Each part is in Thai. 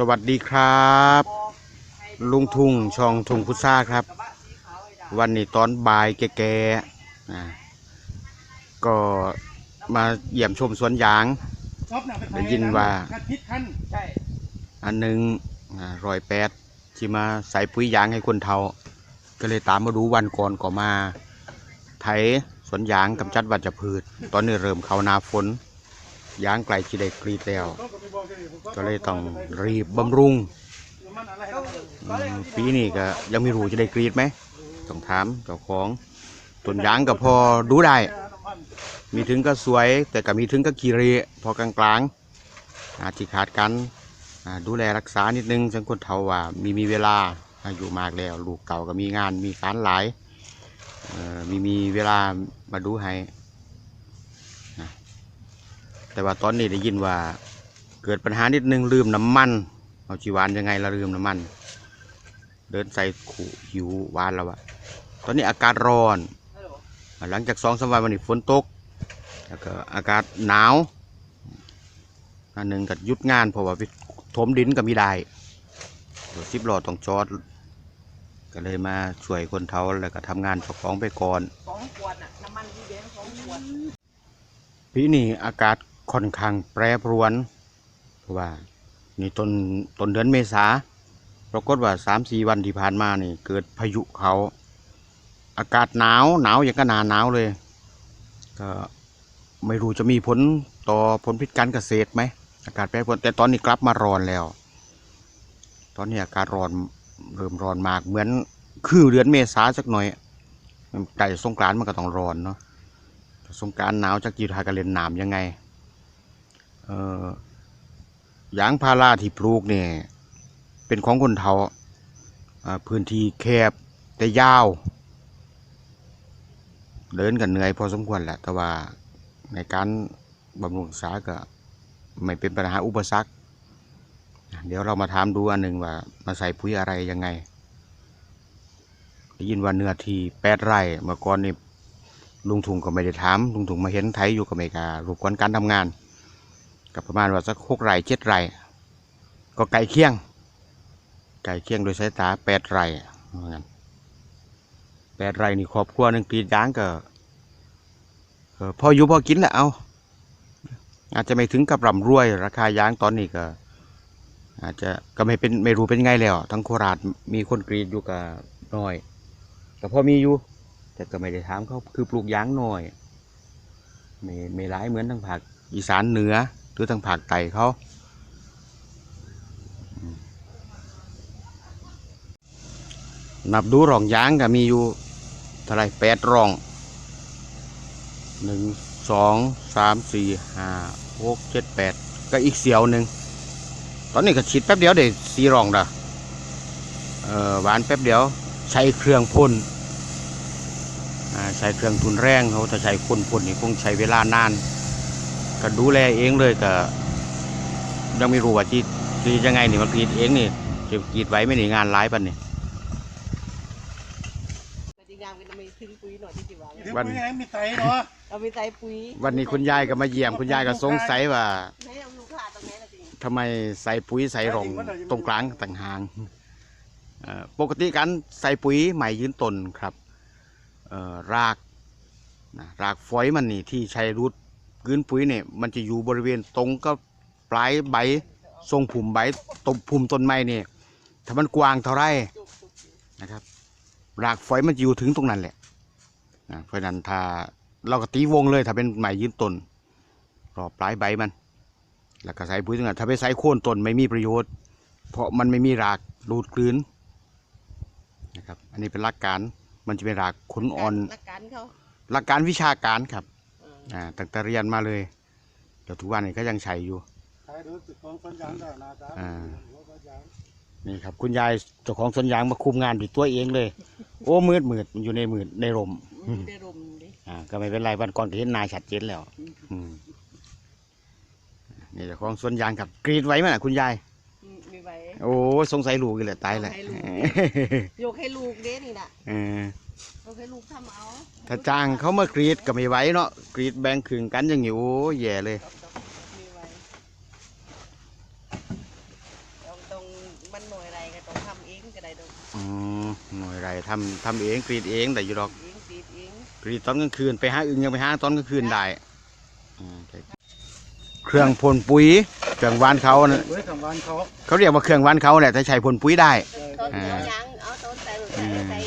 สวัสดีครับ ลุงทุ่งช่องทุ่งพุทราครับ วันนี้ตอนบ่ายแก่ๆนะก็มาเยี่ยมชมสวนยาง ได้ยินว่าอันหนึ่งรอยแปดที่มาใส่ปุ๋ยยางให้คนเทาก็เลยตามมาดูวันก่อนก็มา ไถสวนยางกำจัดวัชพืช ตอนนี้เริ่มเขานาฝน ยางไกลที่ได้กรีดแล้ว ก็เลยต้องรีบบำรุง ปีนี้ก็ยังไม่รู้จะได้กรีดไหมต้องถามเจ้าของต้นยางก็พอดูได้ มีถึงก็สวย แต่ก็มีถึงก็กีเรพอกลางๆ อาจจะขาดกันดูแลรักษานิดนึงฉันคนเฒ่าว่ามีมีเวลาอายุมากแล้ว ลูกเก่าก็มีงานมีการหลายมีมีเวลามาดูให้ แต่ว่าตอนนี้ได้ยินว่าเกิดปัญหานิดนึงลืมน้ำมันเอาจีวานยังไงละลืมน้ำมัน เดินใส่ขู่หิวหวานแล้วอะตอนนี้อากาศร้อน หลังจากสองสามวันวันนี้ฝนตกแล้วก็อากาศหนาวอันหนึ่งก็หยุดงานเพราะว่าไปถมดินก็มีได้รถสิบล้อต้องจอด ก็เลยมาช่วยคนเทาแล้วก็ทำงานเจ้าของไปก่อนสองขวดน่ะน้ำมันที่เลี้ยงสองขวดปีนี้อากาศ ค่อนข้างแปรปรวนเพราะว่านี่ต้นต้นเดือนเมษาปรากฏว่าสามสี่วันที่ผ่านมานี่ เกิดพายุเขา อากาศหนาวหนาวอย่างก็หนาหนาวเลย ก็ไม่รู้จะมีผลต่อผลผลิตการเกษตรไหมอากาศแปรปรวนแต่ตอนนี้กลับมาร้อนแล้ว ตอนนี้อากาศร้อนเริ่มร้อนมากเหมือนคือเดือนเมษาสักหน่อยใกล้สงกรานต์มันก็ต้องร้อนเนาะสงกรารหนาวจากจีทากระเล่นน้ำยังไง ยางพาราที่ปลูกเนี่ยเป็นของคนเทาอ่าพื้นที่แคบแต่ยาว เดินกันเหนื่อยพอสมควรแหละ แต่ว่าในการบำรุงรักษาก็ไม่เป็นปัญหาอุปสรรค เดี๋ยวเรามาถามดูอันหนึ่งว่า มาใส่ปุ๋ยอะไรยังไงได้ยินว่าเนื้อที่แปดไร่เมื่อก่อนนี่ลุงถุงก็ไม่ได้ถาม ลุงถุงมาเห็นไทยอยู่กับอเมริการบกวนการทำงาน กับประมาณว่าสักหกไร่เจ็ดไร่ก็ไก่เคียง ไก่เคียงโดยสายตาแปดไร่ว่างั้นแปดไร่นี่ครอบครัวหนึ่งกรีดยางก็พออยู่พอกินแหละเอา อาจจะไม่ถึงกับร่ำรวย ราคายางตอนนี้ก็ อาจจะก็ไม่เป็นไม่รู้เป็นไงแล้ว ทั้งโคราชมีคนกรีดอยู่กับน้อยแต่พอมีอยู่ แต่ก็ไม่ได้ถามเขาคือปลูกยางน้อย ไม่ไม่ร้ายเหมือนทางภาคอีสานเหนือ รือทางภาคใต้เขานับดูร่องยางก็มีอยู่เท่าไรแปดร่องหนึ่งสองสามสี่ห้าหกเจ็ดแปดก็อีกเสียวหนึ่งตอนนี้ก็ฉีดแป๊บเดียวเด็สี่ร่องด้อเออหวานแป๊บเดียว ใช้เครื่องพ่นอ่าใช้เครื่องทุนแรงเขาถ้าใช้คนพ่นนี่คงใช้เวลานาน ก็ดูแลเองเลยก็ยังไม่รู้ว่าจีจียังไงนี่มันกรีดเองนี่จะกรีดไว้ไม่หนีงานร้ายปันนี่แต่จริงๆมันมีถึงปุ๋ยหน่อยที่จิ๋วางเดี๋ยวปุ๋ยไงมีไตเนาะเราไปใส่ปุ๋ยวันนี้คุณยายก็มาเยี่ยมคุณยายก็สงสัยว่าให้เอาลูกค้าตรงนี้นะจริงทำไมใส่ปุ๋ยใส่ร่องตรงกลางต่างหางเอ่อปกติการใส่ปุ๋ยใหม่ยืนต้นครับเอ่อรากนะรากฝอยมันนี่ที่ใช้รูด กืนปุ๋ยเนี่ยมันจะอยู่บริเวณตรงก็ปลายใบทรงผุ่มใบตรงผุ่มต้นไม้เนี่ยถ้ามันกว้างเท่าไรนะครับรากฝอยมันจะอยู่ถึงตรงนั้นแหละนะเพราะฉะนั้นถ้าเราก็ตีวงเลยถ้าเป็นใหม่ยืนต้นรอบปลายใบมัน แล้วก็ใส่ปุ๋ยตรงนั้นถ้าไปใส่โค่นต้นไม่มีประโยชน์ เพราะมันไม่มีรากดูดกลืนนะครับอันนี้เป็นหลักการมันจะเป็นรากขนอ่อนหลักการเขาหลักการวิชาการครับเอออ่าตั้งแต่เรียนมาเลยเดี๋ยวทุกวันนี้ก็ยังใช้อยู่ขายดูติดของสวนยางได้นาจ้าอ่า หัวสวนยางนี่ครับ คุณยายเจ้าของสวนยางมาคุมงานด้วยตัวเองเลย โอ้มืดมืดมันอยู่ในมืดในลมมันได้ลมดิ อ่าก็ไม่เป็นไรวันก่อนก็เห็นนายชัดเจนแล้ว อืมนี่เจ้าของสวนยางครับกรีดไว้ไหมน่ะคุณยาย อืมมีไว้ โอ้สงสัยลูกอีกแหละตายแหละให้ลูกยกให้ลูกเด้นี่น่ะ เออย กให้ลูกทำเอาถ้าจ้างเขามากรีดก็ไม่ไหวเนาะกรีดแบ่งครึ่งกันอย่างนี้โอ้แย่เลย มีไว้ต้องต้องมันหน่วยอะไรก็ต้องทำเองก็ได้ดอกอืมหน่วยไรทำทำเองกรีดเองแต่อยู่ดอกเองตีดเองกรีดตอนกลางคืนไปหาอึ่งยังไปหาตอนกลางคืนได้อืมใช่เครื่องพ่นปุ๋ยเครื่องหวานเขานะเว้ยทำวันเขาเขาเรียกว่าเครื่องหวานเขาแหละถ้าใช้พ่นปุ๋ยได้ตอนอ่าเอายางเอาต้นใส่แบบอืมใส่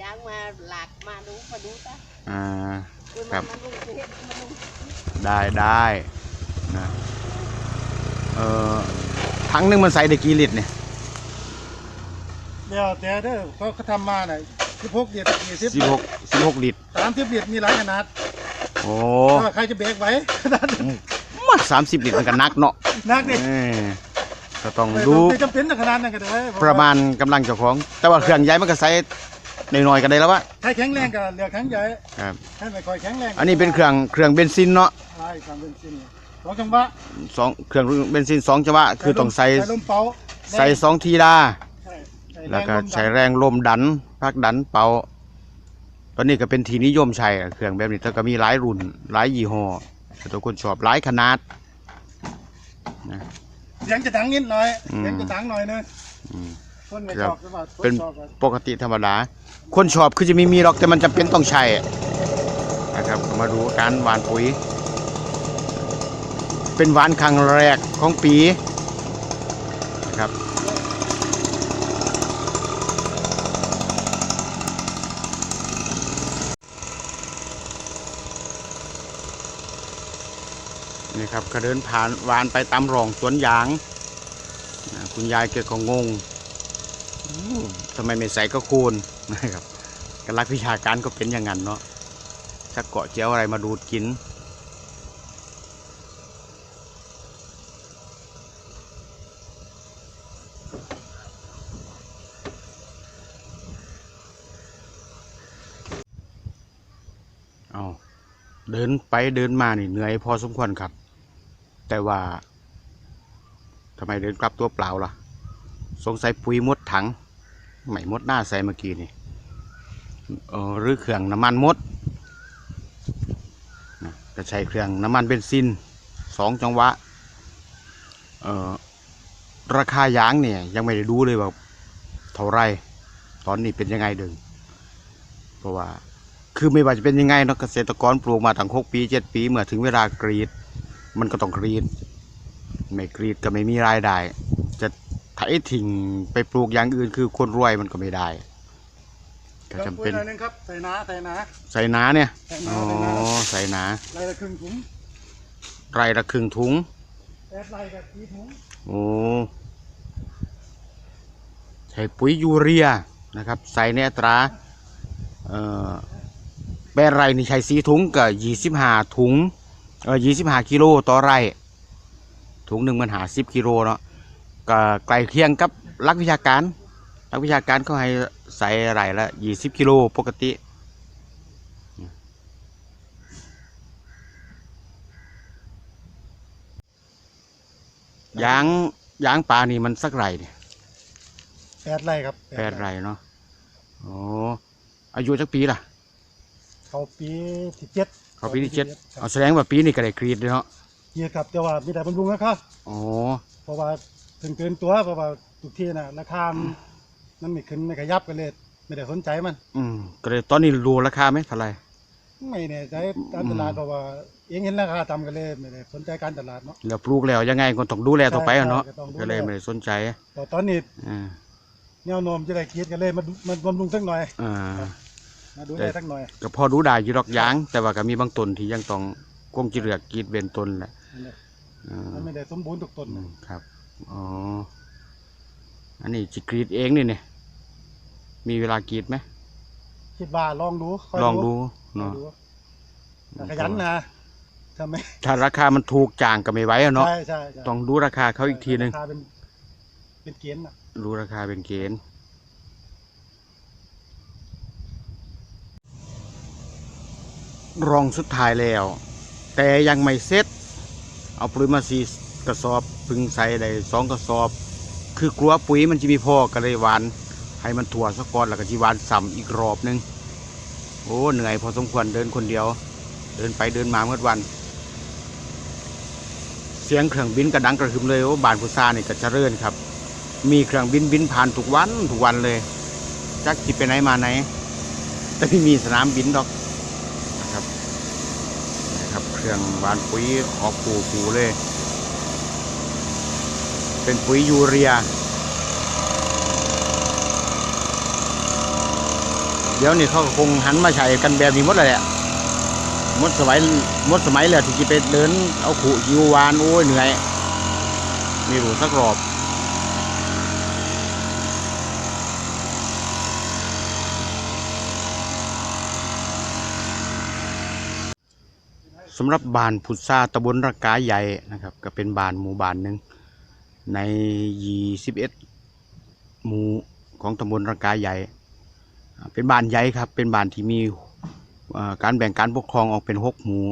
ยางมาหลากมาดูมาดูซะ อ่าคือครัมันบมันลุงเฮ็ดมันลุงได้ได้นะเอ่อถังหนึงมันใส่ได้กี่ลิตรเนี่ยเดี๋ยวแต่เด้อเขาเขาทำมาน่ะสิบหกเดียดยี่สิบสิบหกสิบหกลิตรสามสิบเดียดมีหลายขนาดโอ้ถ้าใครจะเบรกไหว้ขนาดนั้นมาสามสิบลิตรมันก็นักเนาะนักดิเออก็ต้องไม่ดูจำเป็นขนาดนั้นก็ได้ประมาณกำลังเจ้าของ แต่ว่าเครื่องใหญ่มันก็ใส่ หน่อยๆกันได้แล้ววะ ถ้าแข็งแรงก็เลือกแข็งใหญ่ครับ ถ้าไม่ค่อยแข็งแรงอันนี้เป็นเครื่องเครื่องเบนซินเนาะใช่เครื่องเบนซินสองจังหวะสองเครื่องเบนซินสองจังหวะคือต้องใส่ลมเป่าใส่สองทีดาใช่ใส่แล้วก็รงมใช้แรงลมดันพักดันเป่าตอนนี้ก็เป็นทีนิยมใช้อะเครื่องแบบนี้แต่ก็มีหลายรุ่นหลายยี่ห้อแต่ทุกคนชอบหลายขนาด เสียงจะดังนิดหน่อยอืมเสียงจะดังหน่อยนึงอืมคนไม่ครัชบอบใช่ป่ะคนเป็นชอบอะปกติธรรมดา คนชอบคือจะมีมีหรอกแต่มันจำเป็นต้องใช้นะครับมาดูการหวานปุ๋ย เป็นหวานครั้งแรกของปีนะครับนี่ครับก็เดินผ่านหวานไปตามร่องสวนยางคุณยายเกิดก็งงอืมทำไมไม่ใส่ก็คูณ นะครับกลักวิชาการก็เป็นอย่างนั้นเนาะชักเกาะเจียวอะไรมาดูดกิน เอาเดินไปเดินมานี่เหนื่อยพอสมควรครับ แต่ว่าทำไมเดินกลับตัวเปล่าล่ะ สงสัยปุ๋ยมดถัง ไม่หมดหน้าใสเมื่อกี้นี่หรือเครื่องน้ำมันมดนะก็ใช้เครื่องน้ำมันเบนซินสองจังหวะราคายางเนี่ยยังไม่ได้ดูเลยว่าเท่าไรตอนนี้เป็นยังไงเดึงเพราะว่าคือไม่ว่าจะเป็นยังไงเนาะเกษตรกรปลูกมาตั้งหกปีเจ็ดปีเมื่อถึงเวลากรีด มันก็ต้องกรีด ไม่กรีดก็ไม่มีรายได้ ถทิ้งไปปลูกอย่างอื่นคือคนรวยมันก็ไม่ได้ก็จำเป็นปุ๋ยหน่อยนึงครับใส่นาใส่นาใส่นาเนี่ย ใส่อ๋นาอใส่นาใส่นาไรละครึ่งถุงไร่ละครึ่งถุงแปดไรกับกี่ถุงโอ้ใช้ปุ๋ยยูเรียนะครับ ใส่ในอัตราเอ่อแปดไร่นี่ใช้สีถุงกับยี่สิบห้าถุงเออยี่สิบห้ากิโลต่อไร่ถุงหนึ่งมันหาสิบกิโลเนาะ ก็ไกลเคียงกับลักวิชาการลักวิชาการเขาให้ใส่ไร่ละยี่สิบกิโลปกติยางยางปลานี่มันสักไรเนี่ยแปดไรครับแปดไรเนาะโอ้อายุจักปีล่ะ เขาปีที่เจ็ดเขาปีที่เจ็ดคเอารับแสดงว่าปีนี้ก็ได้กรีดเลยเนาะเยียครับแต่ว่ามีแต่บำรุงนะครับโอ้เพราะว่า ถึงเกินตัวเพราะว่าทุกที่น่ะราคามันมันไม่ขึ้นไม่ขยับกันเลย ไม่ได้สนใจมัน อืมก็เลยตอนนี้รู้ราคาไหมเท่าไหรไม่แน่ใจตามตลาดเพราะว่าเองเห็นราคาต่ำกันเลยไม่ได้สนใจการตลาดเนาะแล้วปลูกแล้วยังไงก็ต้องดูแลต่อไปอะเนาะใช่ก็ต้องดูแลก็เลยไม่ได้สนใจแต่ตอนนี้อ่าแนวโน้มจะได้คิดกันเลยมันมันบำรุงสักหน่อยอ่ามาดูแต่ได้สักหน่อยก็พอดูได้อยู่ดอกยาง แต่ว่าก็มีบางต้นที่ยังต้องคงจะเลือกกรีดเว้นต้นแหละนั่นแหละอ่ามันไม่ได้สมบูรณ์ทุกต้นอืมครับ อ๋อ อันนี้จะกรีดเองนี่เนี่ย มีเวลากรีดไหม คิดว่าลองดูค่ยลองดูค่อยเนาะดูแต่ขยันนะทำไมถ้าราคามันถูกจางก็ไม่ไหวอะเนาะ ใช่ใช่ใช่ต้องดูราคาเขาอีกทีหนึ่ง ราคาเป็นเป็นเกณฑ์น่ะดูราคาเป็นเกณฑ์ รองสุดท้ายแล้ว แต่ยังไม่เสร็จเอาปุ๋ยมาสี กระสอบพึงใส่ได้สองกระสอบ คือกลัวปุ๋ยมันจะมีพอก็เลยหวาน ให้มันถั่วสะกอนแล้วก็จีหวานซ้ำอีกรอบหนึง โอ้เหนื่อยพอสมควรเดินคนเดียว เดินไปเดินมาเมื่อวัน เสียงเครื่องบินกระดังกระหึ่มเลยโอ้บานพุซานี่ก็เจริญครับ มีเครื่องบินบินผ่านทุกวันทุกวันเลยจักจิไปไหนมาไหน แต่ไม่มีสนามบินดอกนะครับนะครับ เครื่องหวานปุ๋ยออกปูปูเลย เป็นปุ๋ยยูเรีย เดี๋ยวนี้เขาคงหันมาใช้กันแบบนี้หมดเลยแหละหมดสมัยหมดสมัยแล้วที่จะไปเดินเอาขู่ยิวานโอ้ยเหนื่อยม่รู้สักรอบสำหรับบานพุทราตำบลระกาใหญ่นะครับ ก็เป็นบานหมู่บานหนึ่ง ในยี่สิบเอ็ดหมู่ของตำบลระกาใหญ่ เป็นบ้านใหญ่ครับ เป็นบ้านที่มีการแบ่งการปกครองออกเป็นหกหมู่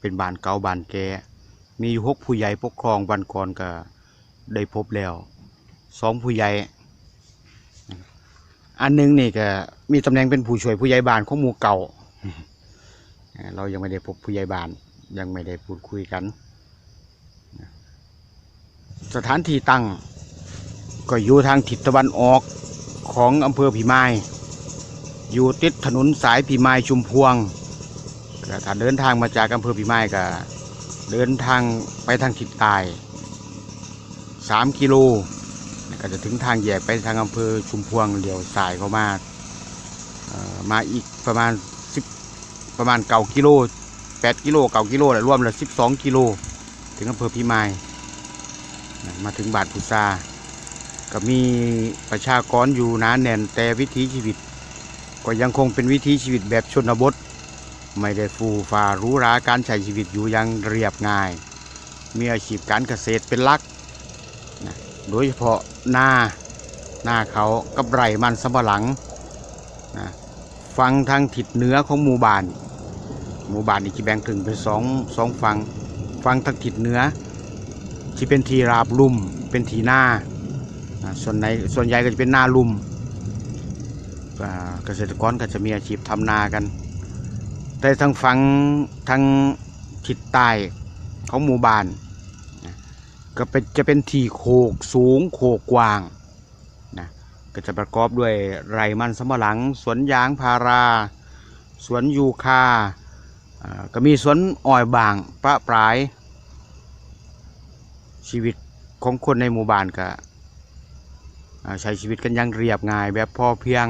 เป็นบ้านเก่าบ้านแก่มีอยู่หกผู้ใหญ่ปกครองวันก่อนก็ได้พบแล้วสองผู้ใหญ่ อันหนึงนี่ก็มีตำแหน่งเป็นผู้ช่วยผู้ใหญ่บ้านของหมู่เก่า เรายังไม่ได้พบผู้ใหญ่บ้านยังไม่ได้พูดคุยกัน สถานที่ตั้ง ก็อยู่ทางทิศตะวันออกของอำเภอพิมาย อยู่ติดถนนสายพิมายชุมพวงถ้าเดินทางมาจากอำเภอพิมายก็เดินทางไปทางทิศใต้สามกิโลก็จะถึงทางแยกไปทางอำเภอชุมพวงเลี้ยวสายเข้ามาออมาอีกประมาณประมาณเก้ากิโลแปดกิโลเก้ากิโลรวมแล้วสิบสองกิโล ถึงอำเภอพิมาย มาถึงบาทพุทราก็มีประชากรอยู่หนาแน่นแต่วิถีชีวิต ก็ยังคงเป็นวิถีชีวิตแบบชนบท ไม่ได้ฟูฟ้ารู้ราการใช้ชีวิตอยู่อยังเรียบง่าย มีอาชีพการเกษตรเป็นหลักนะโดยเฉพาะหน้าหน้าเขากับไร่มันสำปะหลังนะฟังทางทิศเหนือของหมู่บ้าน หมู่บ้านนี่จะแบ่งถึงเป็นสองสองฝั่งฝั่งทางทิศเหนือ ที่เป็นทีราบลุ่ม เป็นทีหน้าส่วนในส่วนใหญ่ก็จะเป็นหน้าลุ่มเกษตรกรก็จะมีอาชีพทำนากัน แต่ทางฝั่งทางทิศใต้ของหมู่บ้านก็เป็นจะเป็นที่โคกสูงโคกกว้างนะก็จะประกอบด้วยไร่มันสำปะหลัง สวนยางพารา สวนยูคาอ่าก็มีสวนอ้อยบางประปราย ชีวิตของคนในหมู่บ้านก็ใช้ชีวิตกันอยังเรียบง่ายแบบพอเพียง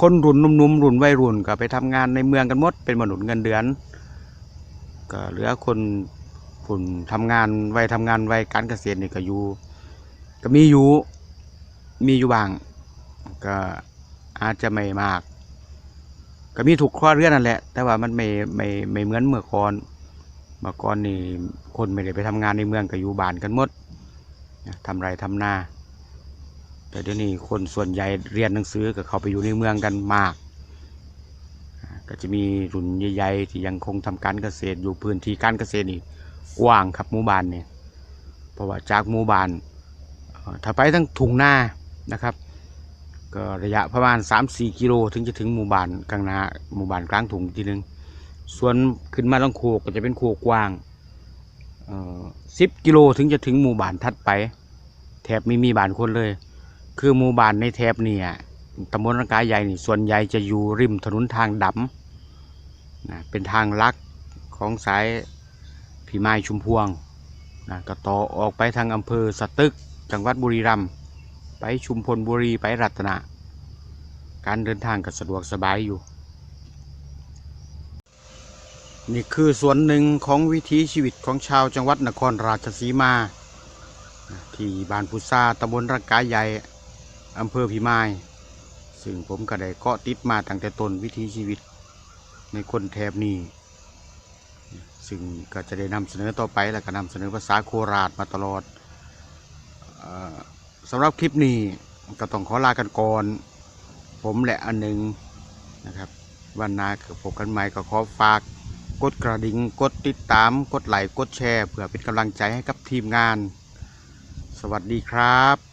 คนรุ่นหนุ่มๆรุ่นวัยรุ่นก็ไปทำงานในเมืองกันหมดเป็นมนุษย์เงินเดือน ก็เหลือคนผุ่นทำงานวัยทำงานวัยการเกษตรนี่ก็อยู่ก็มีอยู่มีอยู่บาง ก็อาจจะไม่มาก ก็มีถูกข้อเรื่อนนั่นแหละ แต่ว่ามันไม่ไม่ไม่เหมือนเมื่อก่อน เมื่อก่อนนี่คนไม่ได้ไปทำงานในเมืองก็อยู่บ้านกันหมดนะทำไรทำนา แต่เดี๋ยวนี้คนส่วนใหญ่เรียนหนังสือก็เข้าไปอยู่ในเมืองกันมาก ก็จะมีรุ่นใหญ่ๆที่ยังคงทำการเกษตรอยู่พื้นที่การเกษตรนี่กว้างครับหมู่บ้านเนี่ยเพราะว่าจากหมู่บ้านถ้าไปทั้งทุ่งนานะครับก็ระยะประมาณ 3-4 กิโลถึงจะถึงหมู่บ้านกลางนาหมู่บ้านกลางถุงทีหนึง ส่วนขึ้นมาลังโคก็จะเป็นโคกกว้างเอ่อ10กิโลถึงจะถึงหมู่บ้านถัดไป แถบไม่มีบ้านคนเลย คือหมู่บ้านในแถบเนี่ยตำบลรังกายใหญ่นี่ส่วนใหญ่จะอยู่ริมถนนทางดำนะเป็นทางลักของสายผีไม้ชุมพวงนะก็ต่อออกไปทางอำเภอสตึก จังหวัดบุรีรัมย์ไปชุมพลบุรีไปรัตนะ การเดินทางก็สะดวกสบายอยู่ นี่คือส่วนหนึ่งของวิถีชีวิตของชาวจังหวัดนครราชสีมา ที่บ้านพุทราตำบลรักกายใหญ่อำเภอพิมาย ซึ่งผมก็ได้เกาะติดมาตั้งแต่ต้นวิถีชีวิตในคนแถบนี้ ซึ่งก็จะได้นำเสนอต่อไปแล้วก็นำเสนอภาษาโคราชมาตลอดเออสำหรับคลิปนี้ก็ต้องขอลากันก่อน ผมและอันหนึ่งนะครับ วันนาคือพบกันใหม่ก็ขอฝาก กดกระดิ่งกดติดตาม กดไลค์กดแชร์ เพื่อเป็นกำลังใจให้กับทีมงาน สวัสดีครับ